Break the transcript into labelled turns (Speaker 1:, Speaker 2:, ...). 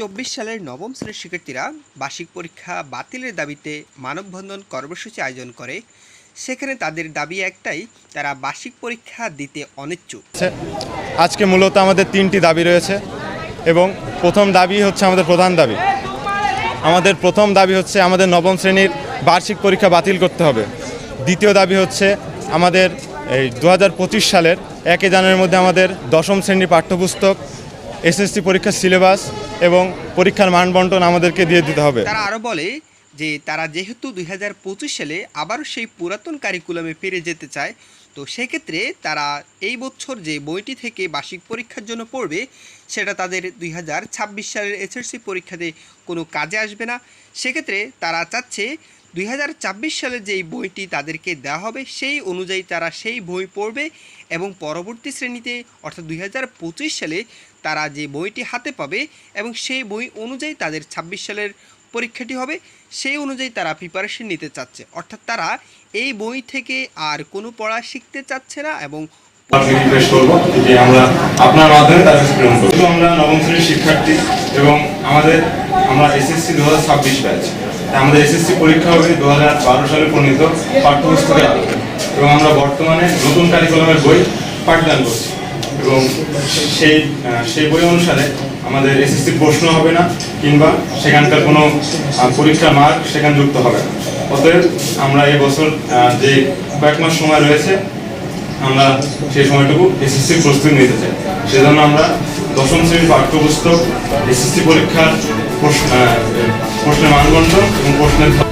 Speaker 1: চব্বিশ সালের নবম শ্রেণির শিক্ষার্থীরা বার্ষিক পরীক্ষা বাতিলের দাবিতে মানববন্ধন কর্মসূচি আয়োজন করে। সেখানে তাদের দাবি একটাই, তারা বার্ষিক পরীক্ষা দিতে অনিচ্ছুক।
Speaker 2: আজকে মূলত আমাদের তিনটি দাবি রয়েছে এবং প্রথম দাবি হচ্ছে আমাদের প্রধান দাবি। আমাদের প্রথম দাবি হচ্ছে আমাদের নবম শ্রেণির বার্ষিক পরীক্ষা বাতিল করতে হবে। দ্বিতীয় দাবি হচ্ছে আমাদের এই দু হাজার পঁচিশ সালের একে জানুয়ারির মধ্যে আমাদের দশম শ্রেণির পাঠ্যপুস্তক, এসএসসি পরীক্ষার সিলেবাস এবং পরীক্ষার মানবন্টন আমাদেরকে দিয়ে দিতে হবে।
Speaker 1: তারা আরও বলে যে তারা যেহেতু দুই হাজার পঁচিশ সালে আবারও সেই পুরাতন কারিকুলামে ফিরে যেতে চায়, তো সেক্ষেত্রে তারা এই বছর যে বইটি থেকে বার্ষিক পরীক্ষার জন্য পড়বে, সেটা তাদের দুই হাজার ছাব্বিশ সালের এসএসসি পরীক্ষাতে কোনো কাজে আসবে না। সেক্ষেত্রে তারা চাচ্ছে দুই সালে যেই বইটি তাদেরকে দেওয়া হবে সেই অনুযায়ী তারা সেই বই পড়বে এবং পরবর্তী শ্রেণীতে অর্থাৎ দুই হাজার পঁচিশ সালে তারা যে বইটি হাতে পাবে এবং সেই বই অনুযায়ী তাদের ছাব্বিশ সালের পরীক্ষাটি হবে সেই অনুযায়ী তারা প্রিপারেশন নিতে চাচ্ছে। অর্থাৎ তারা এই বই থেকে আর কোনো পড়া শিখতে চাচ্ছে না এবং
Speaker 2: আপনার মাধ্যমে প্রেরণ করব আমরা নবম শ্রেণির শিক্ষার্থী এবং আমাদের আমরা এসএসসি দু হাজার ছাব্বিশ ব্যাচ আমাদের এসএসসি পরীক্ষা হবে দু হাজার বারো সালে প্রণীত পাঠ্যপুস্তকের আলোকে। এবং আমরা বর্তমানে নতুন কারিকুলামের বই পাঠদান করছি। এবং সেই সেই বই অনুসারে আমাদের এসএসসি প্রশ্ন হবে না কিংবা সেখানকার কোনো আহ, পরীক্ষার মার্ক সেখানে যুক্ত হবে না। অতএব আমরা এই বছর যে কয়েক মাস সময় রয়েছে আমরা সেই সময়টুকু এসএসসি প্রস্তুতি নিতে চাই। সেজন্য আমরা দশম শ্রেণির পাঠ্যপুস্তক এসএসসি পরীক্ষার প্রশ্নের মানদণ্ড এবং প্রশ্নের